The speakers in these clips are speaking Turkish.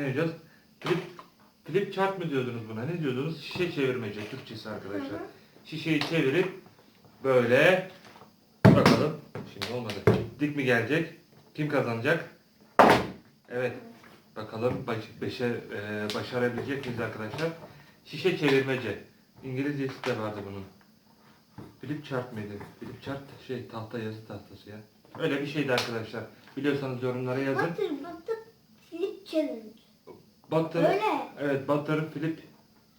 Ne diyeceğiz? Flip, flip chart mı diyordunuz buna? Ne diyordunuz? Şişe çevirmece Türkçesi arkadaşlar. Hı hı. Şişeyi çevirip böyle bakalım. Şimdi olmadı. Dik mi gelecek? Kim kazanacak? Evet. Bakalım baş, beşe, e, başarabilecek miyiz arkadaşlar? Şişe çevirmece. İngilizcesi de vardı bunun. Flip chart mıydı? Flip chart şey tahta yazı tahtası ya. Öyle bir şeydi arkadaşlar. Biliyorsanız yorumlara yazın. Batır batır flip challenge. Butter. Öyle. Evet butter flip.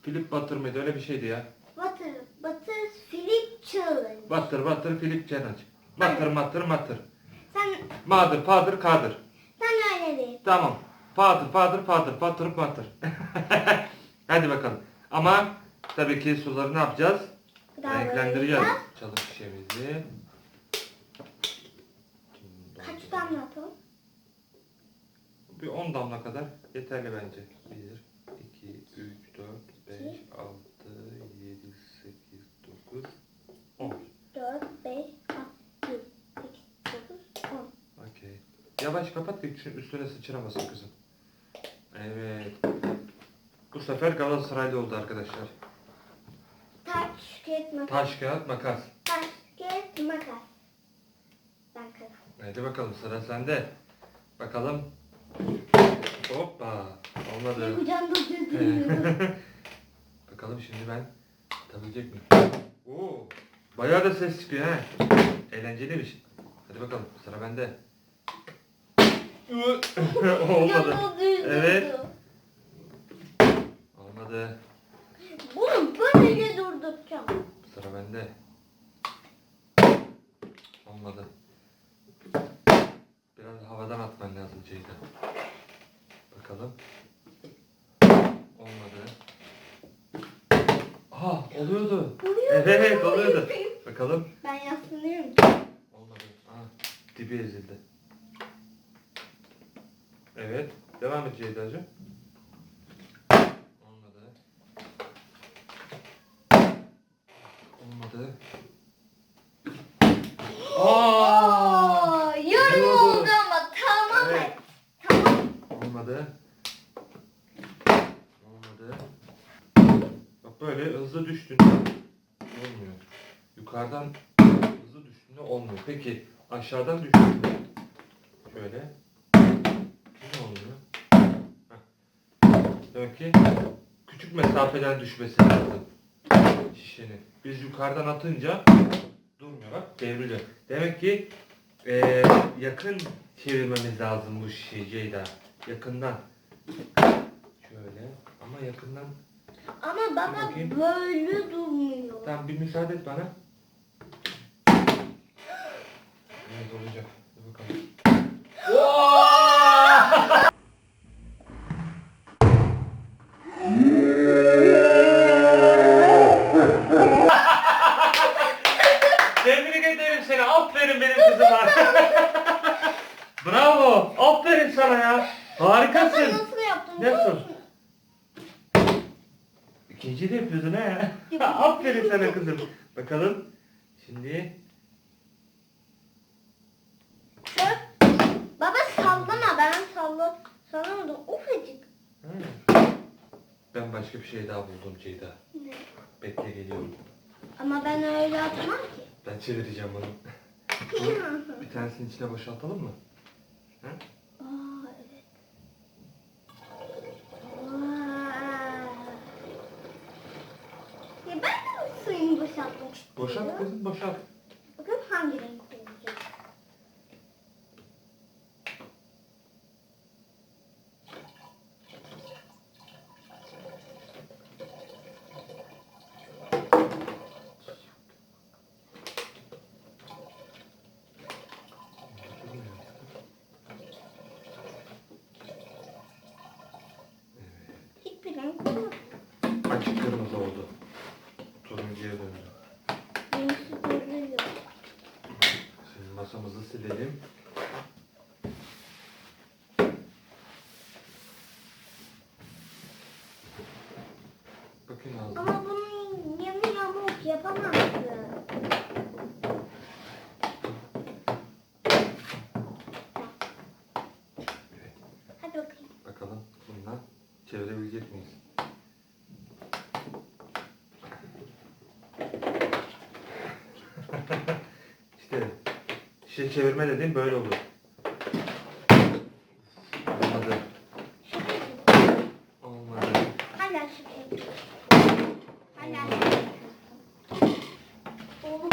Flip butter mıydı? Öyle bir şeydi ya. Batır batır flip challenge. Butter butter flip challenge. Butter butter butter. Sen Mother father kadır. sen öyle değil. Tamam. Father father father butter butter. Hadi bakalım. Ama tabii ki suları ne yapacağız? Renklendireceğiz. Çalım şişemizi. Kaç damla? Bir 10 damla kadar yeterli bence. 1, 2, 3, 4, 5, 6, 7, 8, 9, 10. 4, 5, 6, 7, 8, 9, 10. Okey. Yavaş kapat ki üstüne sıçramasın kızım. Evet. Bu sefer Galatasaraylı oldu arkadaşlar. Taş, kağıt, makas. Taş, kağıt, makas. Taş, kağıt, makas. Ben kazandım. Hadi bakalım sıra sende. Bakalım. Hoppa. Olmadı. Kucağımda düzdürüyorum. bakalım şimdi ben atabilecek miyim? Oo. Bayağı da ses çıkıyor ha. Eğlenceliymiş. Hadi bakalım sıra bende. Olmadı. Evet. Olmadı. Bunu böylece durduracağım. Sıra bende. Olmadı. Biraz havadan atman lazım Ceyda. Bakalım. Olmadı. Aha oluyordu. Oluyor. Evet oluyordu. Bakalım. Ben yaslanıyorum. Olmadı. Aha dibi ezildi. Evet. Devam et Ceyda'cığım. Olmadı. Olmadı. Aa! Oo, yarım Oldu. oldu ama tamam. Evet. Tamam. Olmadı. Olmadı. Bak böyle hızlı düştüğünde olmuyor. Yukarıdan hızlı düştüğünde olmuyor. Peki aşağıdan düştüğünde şöyle ne oluyor? Heh. Demek ki küçük mesafeden düşmesi lazım şişenin. Biz yukarıdan atınca durmuyor bak devriliyor. Demek ki eee, yakın çevirmemiz lazım bu şişeyi Ceyda. Yakından. Şöyle ama yakından. Ama baba Bakayım. böyle durmuyor. Tamam bir müsaade et bana. Evet olacak. Dur bakalım. Tebrik ederim seni. Aferin benim kızıma. Bravo. Aferin sana ya. Harikasın. nasıl yaptın? biliyor Nasıl? musun? İkinci de yapıyordun ha. Aferin sana kızım. Bakalım. Şimdi Şöyle- Baba sallama ben salla sallamadım ufacık. Ha. Ben başka bir şey daha buldum Ceyda. Ne? Bekle geliyorum. Ama ben öyle atmam ki. Ben çevireceğim bunu. Bir tanesini içine boşaltalım mı? Ha? Aa evet. Vay. Ya ben de suyunu boşaltmak istiyorum. Boşalt kızım boşalt. Renksi görüyor. Şimdi masamızı silelim. Bakın ağzına. Ama bunu yamuk yamuk yapamazsın. Hadi bakayım. Bakalım bundan Çevirebilecek miyiz? işte şişe çevirme dediğim böyle olur. Olmadı. Olmadı. Hala yapıyorsun. Hala yapıyorsun. Oğlum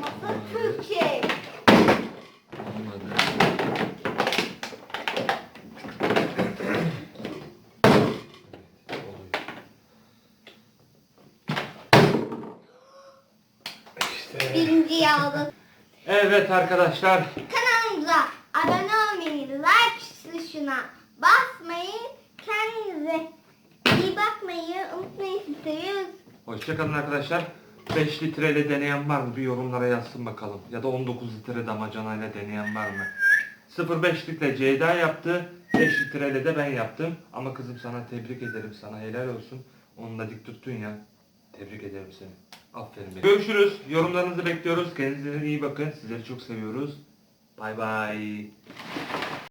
masa Türkçe. Olmadı. İşte. Birinciyi aldık. Evet arkadaşlar. Kanalımıza abone olmayı, like tuşuna basmayı, kendinize iyi bakmayı unutmayın. Seviyoruz. Hoşçakalın arkadaşlar. 5 litreyle deneyen var mı? Bir yorumlara yazsın bakalım. Ya da 19 litre damacanayla deneyen var mı? 0.5 litre Ceyda yaptı. 5 litreyle de ben yaptım. Ama kızım sana tebrik ederim. Sana helal olsun. Onunla dik tuttun ya. Tebrik ederim seni. Aferin. Görüşürüz. Yorumlarınızı bekliyoruz. Kendinize iyi bakın. Sizleri çok seviyoruz. Bay bay.